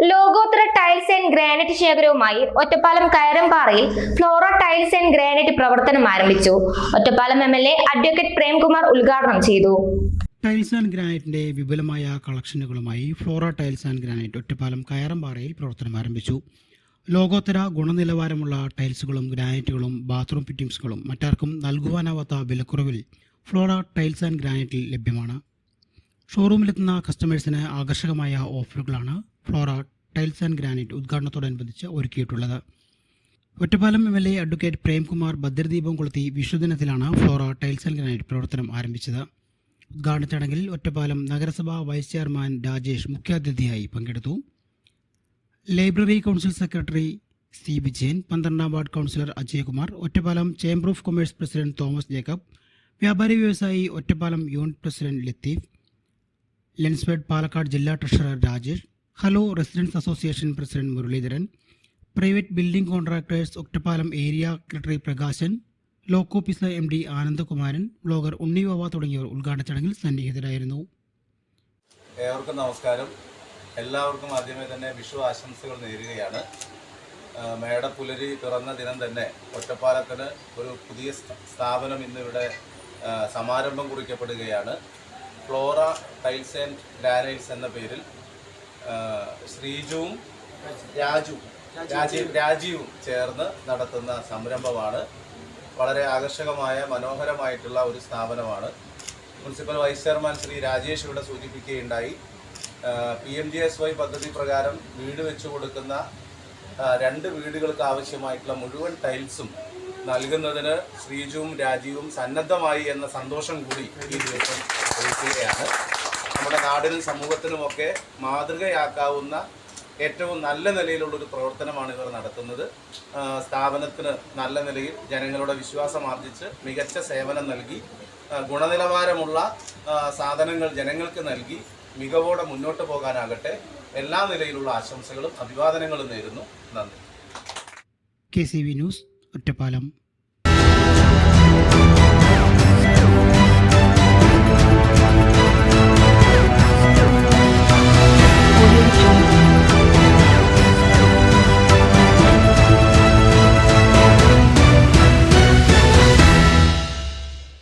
ലോകോത്തര tiles and granite ശേഖരവുമായി ഒറ്റപ്പാലം കയറംപാറയിൽ ഫ്ലോറ ടൈൽസ് ആൻഡ് ഗ്രാനൈറ്റ് പ്രവർത്തനം ആരംഭിച്ചു. Ottapalam M L A advocate Premkumar ഉദ്ഘാടനം ചെയ്തു. ടൈൽസ് ആൻഡ് ഗ്രാനൈറ്റിന്റെ വിപുലമായ കളക്ഷനുകളുമായി Flora tiles and granite Ottapalam കയറംപാറയിൽ പ്രവർത്തനം ആരംഭിച്ചു. ലോകോത്തര ഗുണനിലവാരമുള്ള ടൈൽസുകളും ഗ്രാനൈറ്റുകളും ബാത്റൂം ഫിറ്റിംഗ്സുകളും മറ്റാർക്കും നൽകുവാനാവാത്ത വിലക്കുറവിൽ ഫ്ലോറ ടൈൽസ് ആൻഡ് ഗ്രാനൈറ്റിൽ ലഭ്യമാണ്. ഷോറൂമിലെത്തുന്ന കസ്റ്റമേഴ്സിന് ആകർഷകമായ ഓഫറുകളാണ് ഫ്ലോറ ടൈൽസ് ആൻഡ് ഗ്രാനൈറ്റ് ഉദ്ഘാടനത്തോടനുബന്ധിച്ച് ഒരുക്കിയിട്ടുള്ളത്. Ottapalam M L A advocate Premkumar ഭദ്രദീപം കൊളുത്തി വിഷുദിനത്തിലാണ് ഫ്ലോറ ടൈൽസ് ആൻഡ് ഗ്രാനൈറ്റ് പ്രവർത്തനം ആരംഭിച്ചത്. ഉദ്ഘാടന ചടങ്ങിൽ ഒറ്റപ്പാലം നഗരസഭാ വൈസ് ചെയർമാൻ രാജേഷ് മുഖ്യാതിഥിയായി പങ്കെടുത്തു. Library council secretary C Vijayan പന്ത്രണ്ടാം ward councillor Ajayakumar Ottapalam chamber of commerce president Thomas Jacob വ്യാപാരി വ്യവസായി ഒറ്റപ്പാലം യൂണിറ്റ് പ്രസിഡന്റ് ലത്തീഫ് ലെൻസ്ബേഡ് പാലക്കാട് ജില്ലാ treasurer Rajesh hello residents association president Muraleedharan private building contractors Ottapalam area secretary Prakashan lock officer M D Anandakumaran blogger Unni Baba തുടങ്ങിയവർ ഉദ്ഘാടന ചടങ്ങിൽ സന്നിഹിതരായിരുന്നു. ഏവർക്കും നമസ്കാരം. എല്ലാവർക്കും ആദ്യമേ തന്നെ വിഷു ആശംസകൾ നേരുകയാണ്. മേടപ്പുലരി പിറന്ന ദിനം തന്നെ ഒറ്റപ്പാലത്തിന് ഒരു പുതിയ സ്ഥാപനം ഇന്നിവിടെ സമാരംഭം കുറിക്കപ്പെടുകയാണ്. ഫ്ലോറ ടൈൽസ് ആൻഡ് ഗ്രാനൈൽസ് എന്ന പേരിൽ ശ്രീജുവും രാജു രാജീവ് രാജീവും ചേർന്ന് നടത്തുന്ന സംരംഭമാണ്. വളരെ ആകർഷകമായ മനോഹരമായിട്ടുള്ള ഒരു സ്ഥാപനമാണ്. Municipal vice chairman Shri Rajesh ഇവിടെ സൂചിപ്പിക്കുകയുണ്ടായി. P M G S Y പദ്ധതി പ്രകാരം വീട് വെച്ചു കൊടുക്കുന്ന രണ്ട് വീടുകൾക്ക് ആവശ്യമായിട്ടുള്ള മുഴുവൻ ടൈൽസും നൽകുന്നതിന് ശ്രീജുവും രാജീവും സന്നദ്ധമായി എന്ന സന്തോഷം കൂടി ഈ ദിവസം അറിയിക്കുകയാണ്. നമ്മുടെ നാടിനും സമൂഹത്തിനുമൊക്കെ മാതൃകയാക്കാവുന്ന ഏറ്റവും നല്ല നിലയിലുള്ള ഒരു പ്രവർത്തനമാണ് ഇവർ നടത്തുന്നത്. സ്ഥാപനത്തിന് നല്ല നിലയിൽ ജനങ്ങളുടെ വിശ്വാസം ആർജിച്ച് മികച്ച സേവനം നൽകി ഗുണനിലവാരമുള്ള സാധനങ്ങൾ ജനങ്ങൾക്ക് നൽകി മികവോടെ മുന്നോട്ട് പോകാനാകട്ടെ എല്ലാ നിലയിലുള്ള ആശംസകളും അഭിവാദനങ്ങളും നേരുന്നു. നന്ദി. K C V news Ottapalam.